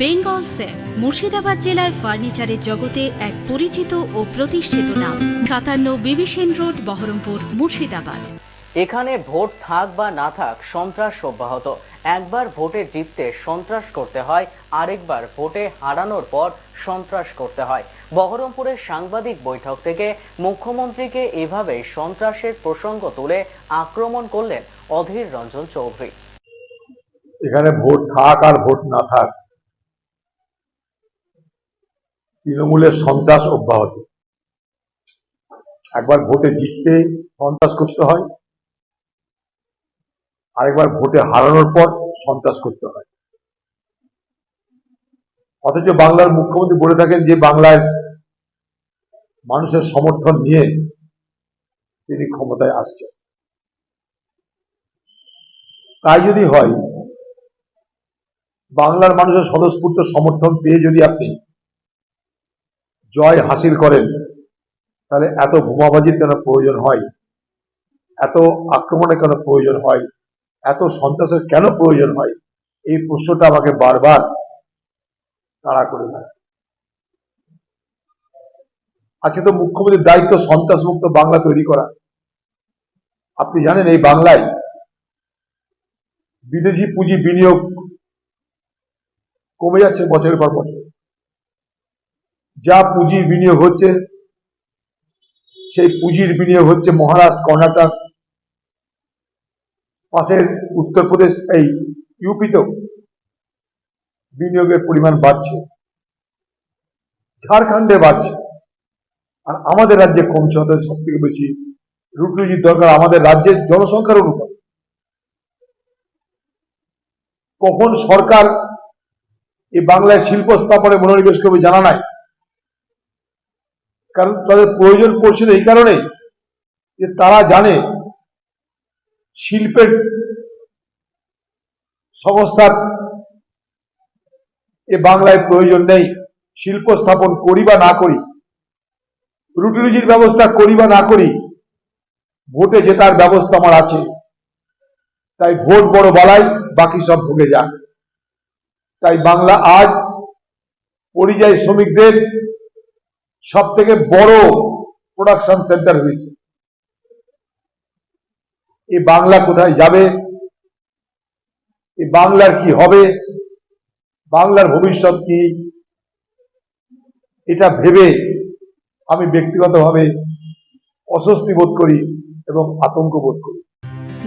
Bengal safe Murshidabad জেলায় ফার্নিচারের জগতে এক পরিচিত ও প্রতিষ্ঠিত নাম। সাতান্ন বিবিসেন রোড বহরমপুর মুর্শিদাবাদ। এখানে ভোট থাক বা না থাক সন্ত্রাস অব্যাহত। একবার ভোটে জিততে সন্ত্রাস করতে হয় আরেকবার ভোটে হারানোর পর সন্ত্রাস করতে হয়। বহরমপুরের সাংবাদিক বৈঠক থেকে মুখ্যমন্ত্রীকে এভাবে সন্ত্রাসের প্রসঙ্গ তুলে আক্রমণ করলেন অধীর রঞ্জন চৌধুরী। এখানে ভোট থাক আর ভোট না থাক তৃণমূলের সন্ত্রাস অব্যাহত। একবার ভোটে জিততে সন্ত্রাস করতে হয়, আরেকবার ভোটে হারানোর পর সন্ত্রাস করতে হয়। অথচ বাংলার মুখ্যমন্ত্রী বলে থাকেন যে, বাংলায় মানুষের সমর্থন নিয়ে তিনি ক্ষমতায় আসছেন। তাই যদি হয়, বাংলার মানুষের স্বতঃস্ফূর্ত সমর্থন পেয়ে যদি আপনি জয় হাসিল করেন, তাহলে এত বোমাবাজির কেন প্রয়োজন হয়? এত আক্রমণের কেন প্রয়োজন হয়? এত সন্ত্রাসের কেন প্রয়োজন হয়? এই প্রশ্নটা আমাকে বারবার তাড়া করে দেয়। আজকে তো মুখ্যমন্ত্রীর দায়িত্ব সন্ত্রাস মুক্ত বাংলা তৈরি করা। আপনি জানেন এই বাংলায় বিদেশি পুঁজি বিনিয়োগ কমে যাচ্ছে বছরের পর বছর। যা পুঁজির বিনিয়োগ হচ্ছে, সেই পুঁজির বিনিয়োগ হচ্ছে মহারাষ্ট্র কর্ণাটক, পাশের উত্তরপ্রদেশ, এই ইউপিতেও বিনিয়োগের পরিমাণ বাড়ছে, ঝাড়খণ্ডে বাড়ছে, আর আমাদের রাজ্যে কমছে হতে সব থেকে বেশি রুটির দরকার আমাদের রাজ্যের জনসংখ্যার অনুপাত। কখন সরকার এই বাংলায় শিল্প স্থাপনে মনোনিবেশ করবে জানা নাই। কারণ তাদের প্রয়োজন পড়ছিল এই কারণে যে তারা জানে শিল্পের সংস্থার এ বাংলায় প্রয়োজন নেই, শিল্প স্থাপন করি বা না করি রুটি রুজির ব্যবস্থা করি বা না করি, ভোটে জেতার ব্যবস্থা আমার আছে। তাই ভোট বড় বলাই, বাকি সব ভোগে যাক তাই বাংলা আজ পরিযায়ী শ্রমিকদের সব থেকে বড় প্রোডাকশন সেন্টার হয়েছে। এই বাংলা কোথায় যাবে? এই বাংলার কি হবে? বাংলার ভবিষ্যৎ কি? এটা ভেবে আমি ব্যক্তিগতভাবে অস্বস্তি বোধ করি এবং আতঙ্ক বোধ করি।